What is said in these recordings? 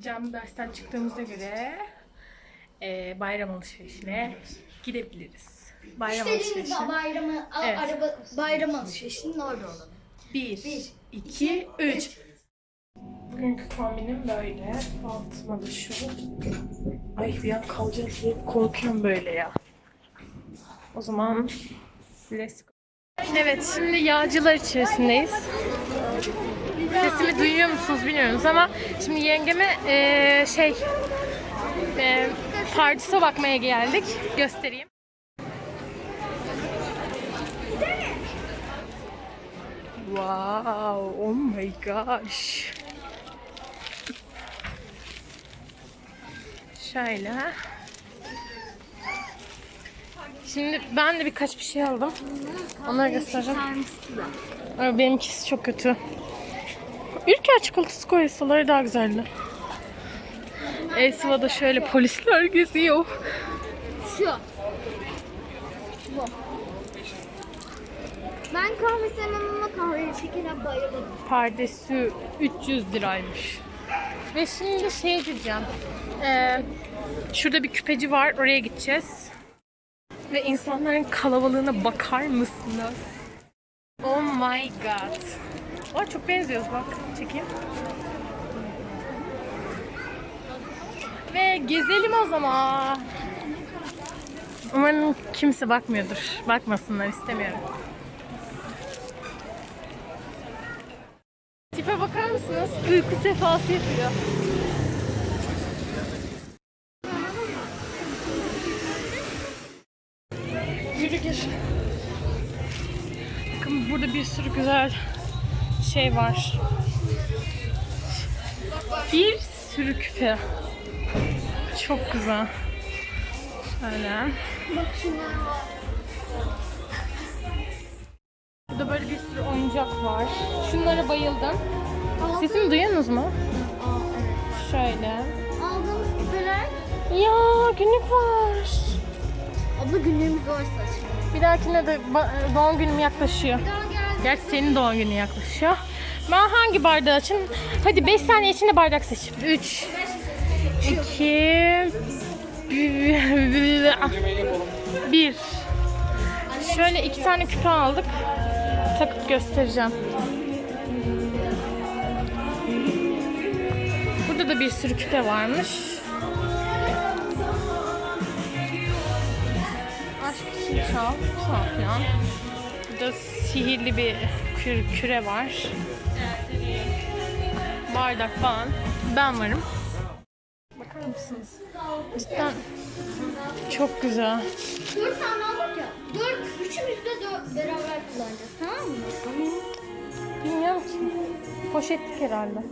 Canlı dersten çıktığımıza göre e, bayram alışverişine gidebiliriz. Bayram İstediğimiz alışverişi. bayramı, a- Evet. araba, bayram alışverişinin orada olalım. 1, Bir, 2, 3. Bugünkü kombinim böyle. Altıma da şu. Ay bir an kalacağız diye korkuyorum böyle ya. O zaman let's go. Evet şimdi yağcılar içerisindeyiz. Sesimi duyuyor musunuz bilmiyoruz ama şimdi yengeme eee, şey eee pardüse bakmaya geldik. Göstereyim. Wow, oh my gosh. Şöyle. Şimdi ben de birkaç bir şey aldım. Onları göstereceğim. Benimkisi çok kötü. Ülker çikolatası koysaları daha güzeldi. Elsiva'da şöyle polisler geziyor. Şu. Bu. Ben kahve sevmem ama kahveye şekere bayılırım. Pardesü 300 liraymış. Ve şimdi şey diyeceğim. Ee, şurada bir küpeci var. Oraya gideceğiz. Ve insanların kalabalığına bakar mısınız? Oh my god. Aa, çok benziyoruz bak. Çekeyim. Ve gezelim o zaman. Umarım kimse bakmıyordur. Bakmasınlar istemiyorum. Tipe bakar mısınız? Uyku sefası yapıyor. Yürü gir. Bakın burada bir sürü güzel şey var. Bir sürü küpe. Çok güzel. Şöyle. Bak şunlara bak. Burada böyle bir sürü oyuncak var. Şunlara bayıldım. Sesimi duyuyorsunuz mu? Şöyle. Aldığımız küpeler. Ya günlük var. Abla günlüğümüz var saçma. Bir dahakine de doğum günüm yaklaşıyor. Bir daha. Gerçi senin doğum günün yaklaşıyor. Ben hangi bardağı açayım? Hadi 5 saniye içinde bardak seç. 3 2 1 Şöyle iki tane küpe aldık. Takıp göstereceğim. Burada da bir sürü küpe varmış. Aşk için çal falan filan. Burada sihirli bir kü- küre var. Bardak falan. Ben varım. Bakar mısınız? Cidden çok güzel. Dört tane aldık ya. Dört, üçümüz de dört, beraber kullanacağız tamam mı? Bilmiyorum ki. Poşetlik herhalde.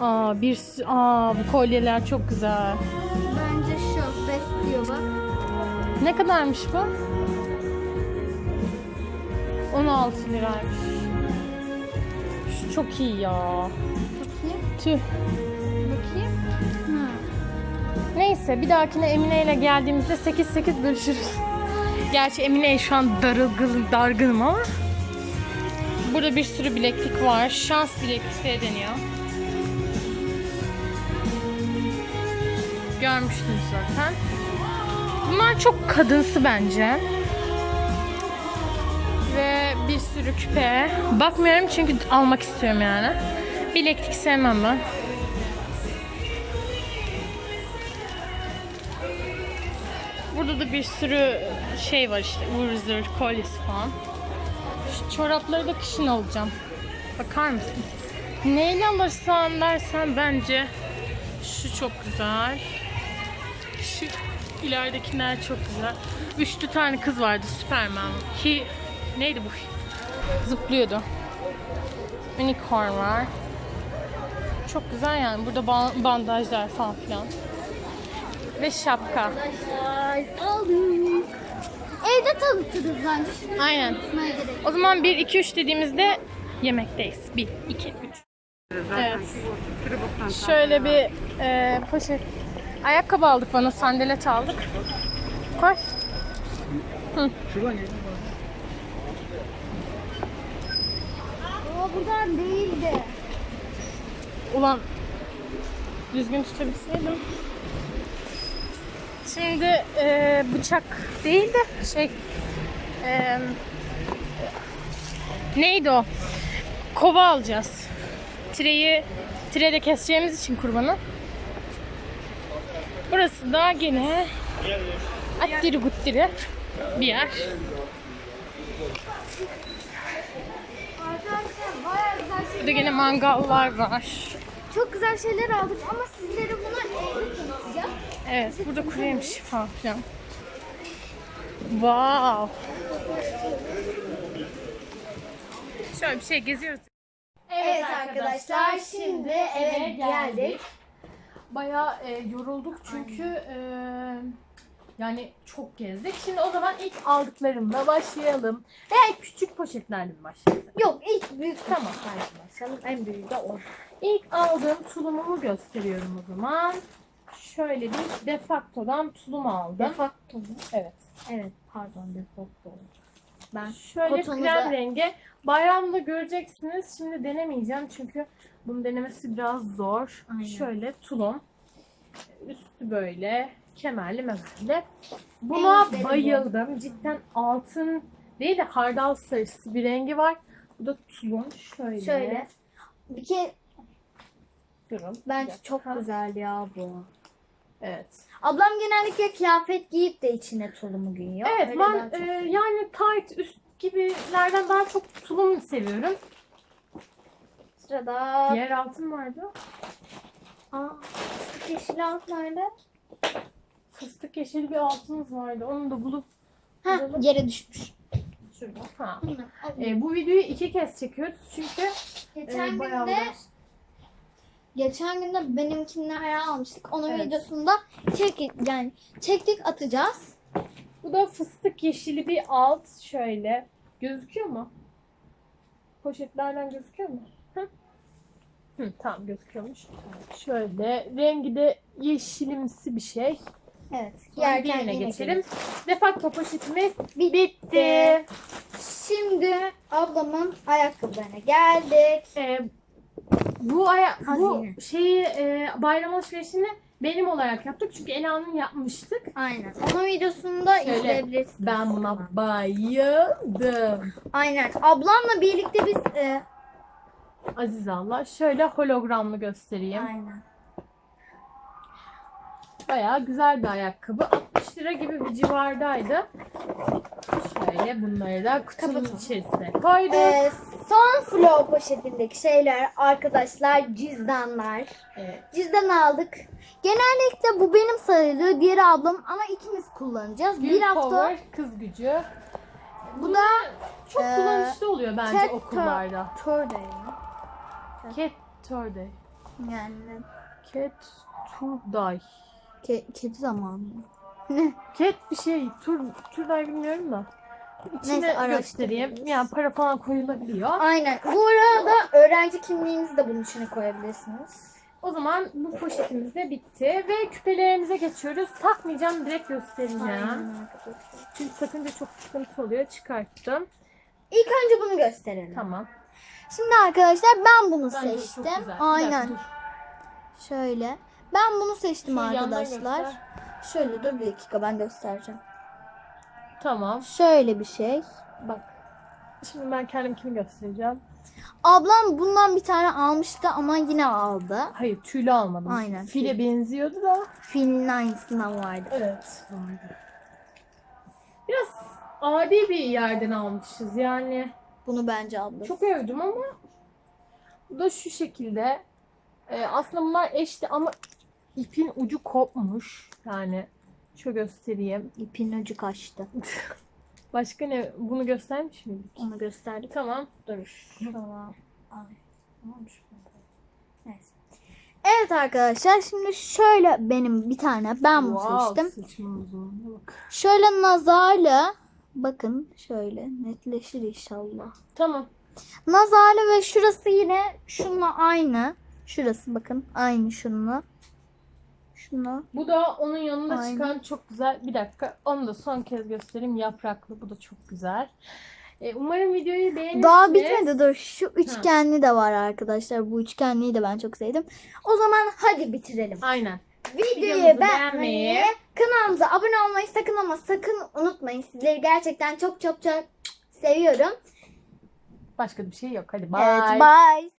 Aa bir aa bu kolyeler çok güzel. Bence şu best diyor bak. Ne kadarmış bu? 16 liraymış. Şu çok iyi ya. Bakayım. Tüh. Bakayım. Ha. Neyse bir dahakine Emine ile geldiğimizde 8-8 bölüşürüz. Gerçi Emine'ye şu an darılgın, dargınım ama. Burada bir sürü bileklik var. Şans bileklikleri deniyor. Görmüştünüz zaten. Bunlar çok kadınsı bence. Bir sürü küpe. Bakmıyorum çünkü almak istiyorum yani. Bileklik sevmem ben. Burada da bir sürü şey var işte zıvır kolyesi falan. Şu çorapları da kışın alacağım. Bakar mısın? Neyle alırsan dersen bence şu çok güzel. Şu ileridekiler çok güzel. Üçlü tane kız vardı Superman. Ki neydi bu? Zıplıyordu. Unicorn var. Çok güzel yani. Burada ba- bandajlar falan filan. Ve şapka. Arkadaşlar aldık. Evde tanıtırız bence. Şimdi Aynen. O zaman 1, 2, 3 dediğimizde yemekteyiz. 1, 2, 3. Evet. Şöyle bir e, poşet. Ayakkabı aldık bana, sandalet aldık. Koy. O buradan değildi. Ulan düzgün tutabilseydim. Şimdi e, bıçak değil de şey e, neydi o? Kova alacağız. Tireyi tirede keseceğimiz için kurbanı. Burası da gene attiri guttiri bir yer. Burada gene mangallar var. Çok güzel şeyler aldık ama sizlere bunu evde tanıtacağım. Evet, burada kuru yemiş falan filan. Wow. Şöyle bir şey geziyoruz. Evet arkadaşlar şimdi eve geldik. Bayağı e, yorulduk çünkü e, yani çok gezdik. Şimdi o zaman ilk aldıklarımla başlayalım. Veya küçük poşetlerle mi başlayalım? Yok ilk büyük Tamam. başlayalım. En büyüğü de o. İlk aldığım tulumumu gösteriyorum o zaman. Şöyle bir defaktodan tulum aldım. Defakto mu? Evet. Evet pardon defakto olacak. Ben Şöyle Kotonu krem rengi. Bayramda göreceksiniz. Şimdi denemeyeceğim çünkü bunun denemesi biraz zor. Aynen. Şöyle tulum. Üstü böyle kemerli memerli. Buna bayıldım. Cidden altın değil de hardal sarısı bir rengi var. Bu da tulum. Şöyle. şöyle. Bir kere Durun. bence çok güzel ya bu. Evet. Ablam genellikle kıyafet giyip de içine tulumu giyiyor. Evet Öyle ben e, seviyorum. yani tight üst gibilerden daha çok tulum seviyorum. Sırada Diğer altın vardı. Aa, yeşil alt nerede? Fıstık yeşili bir altınız vardı. Onu da bulup Ha yere düşmüş. şurada. Ha. E, bu videoyu iki kez çekiyoruz çünkü Geçen e, bayağı günde geçen günde benimkinden almıştık. Onun Evet. videosunda çek yani çektik atacağız. bu da fıstık yeşili bir alt şöyle. Gözüküyor mu? Poşetlerden gözüküyor mu? Hı? Hı, tamam gözüküyormuş. Şöyle rengi de yeşilimsi bir şey. Evet. Sonra diğerine yine geçelim. Defakto poşetimiz Bitti. bitti. Şimdi ablamın ayakkabılarına geldik. E, bu aya bu Hazine. şeyi e, bayram alışverişini benim olarak yaptık çünkü Ela'nın yapmıştık. Aynen. Onun videosunu da Şöyle, izleyebilirsiniz. Ben buna bayıldım. Aynen. Ablamla birlikte biz e, Aziz Allah. Şöyle hologramlı göstereyim. aynen. Bayağı güzel bir ayakkabı. 60 lira gibi bir civardaydı. Şöyle bunları da kutunun Kapatalım. içerisine koyduk. E, son flow poşetindeki şeyler arkadaşlar cüzdanlar. Evet. Cüzdan aldık. Genellikle bu benim sayılıyor. Diğeri ablam ama ikimiz kullanacağız. Gül bir hafta Power, kız gücü. bu da Çok Ee, kullanışlı oluyor bence Cat okullarda. Turday. Cat Turday. Yani Cat Turday. Ke- kedi zamanı. Cat bir şey. Tur, Turday bilmiyorum da. İçine Neyse, göstereyim. Yani para falan koyulabiliyor. Aynen. Bu arada öğrenci kimliğinizi de bunun içine koyabilirsiniz. O zaman bu poşetimiz de bitti ve küpelerimize geçiyoruz. Takmayacağım direkt göstereceğim. Aynen. Çünkü takınca çok sıkıntı oluyor. Çıkarttım. İlk önce bunu gösterelim. Tamam. Şimdi arkadaşlar ben bunu Bence seçtim. Aynen. Şöyle. Ben bunu seçtim yandan arkadaşlar. Şöyle dur bir dakika ben göstereceğim. Tamam. Şöyle bir şey. Bak. Şimdi ben kendimkini göstereceğim. Ablam bundan bir tane almıştı ama yine aldı. Hayır tüylü almadım. Aynen, File tüy. benziyordu da. Filmin aynısından vardı. Evet. Biraz adi bir yerden almışız yani. Bunu bence abla. Çok övdüm ama bu da şu şekilde. Ee, aslında bunlar eşti ama ipin ucu kopmuş. Yani şöyle göstereyim. ipin ucu kaçtı. Başka ne? Bunu göstermiş miydik? Onu gösterdik. Tamam. Dur. Tamammış. Neyse. Evet arkadaşlar şimdi şöyle benim bir tane ben uzunluğuna bak. Şöyle nazarlı bakın şöyle netleşir inşallah. Tamam. Nazarlı ve şurası yine şununla aynı. Şurası bakın aynı şununla. Şununla. Bu da onun yanında Aynen. çıkan çok güzel. Bir dakika. Onu da son kez göstereyim. Yapraklı. Bu da çok güzel. E, umarım videoyu beğenirsiniz. Daha bitmedi dur. Şu üçgenli de var arkadaşlar. Bu üçgenliyi de ben çok sevdim. O zaman hadi bitirelim. Aynen. Videoyu beğenmeyi, beğenmeyi, kanalımıza abone olmayı sakın ama sakın unutmayın. Sizleri gerçekten çok çok çok seviyorum. Başka bir şey yok. Hadi bye. Evet, bye.